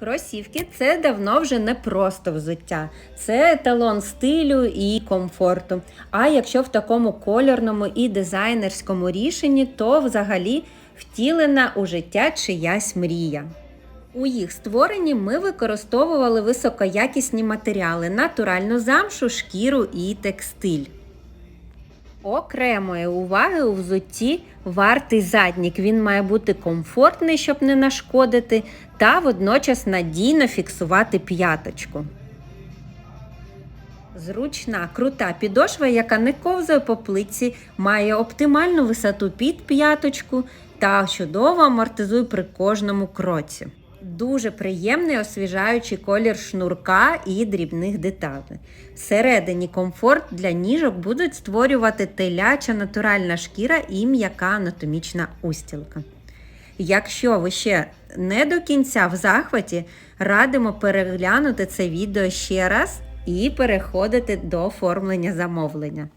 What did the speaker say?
Кросівки це давно вже не просто взуття, це еталон стилю і комфорту. А якщо в такому кольорному і дизайнерському рішенні, то взагалі втілена у життя чиясь мрія. У їх створенні ми використовували високоякісні матеріали, натуральну замшу, шкіру і текстиль. Окремої уваги у взутті вартий заднік. Він має бути комфортний, щоб не нашкодити, та водночас надійно фіксувати п'яточку. Зручна, крута підошва, яка не ковзає по плитці, має оптимальну висоту під п'яточку та чудово амортизує при кожному кроці. Дуже приємний освіжаючий колір шнурка і дрібних деталей. Всередині комфорт для ніжок будуть створювати теляча натуральна шкіра і м'яка анатомічна устілка. Якщо ви ще не до кінця в захваті, радимо переглянути це відео ще раз і переходити до оформлення замовлення.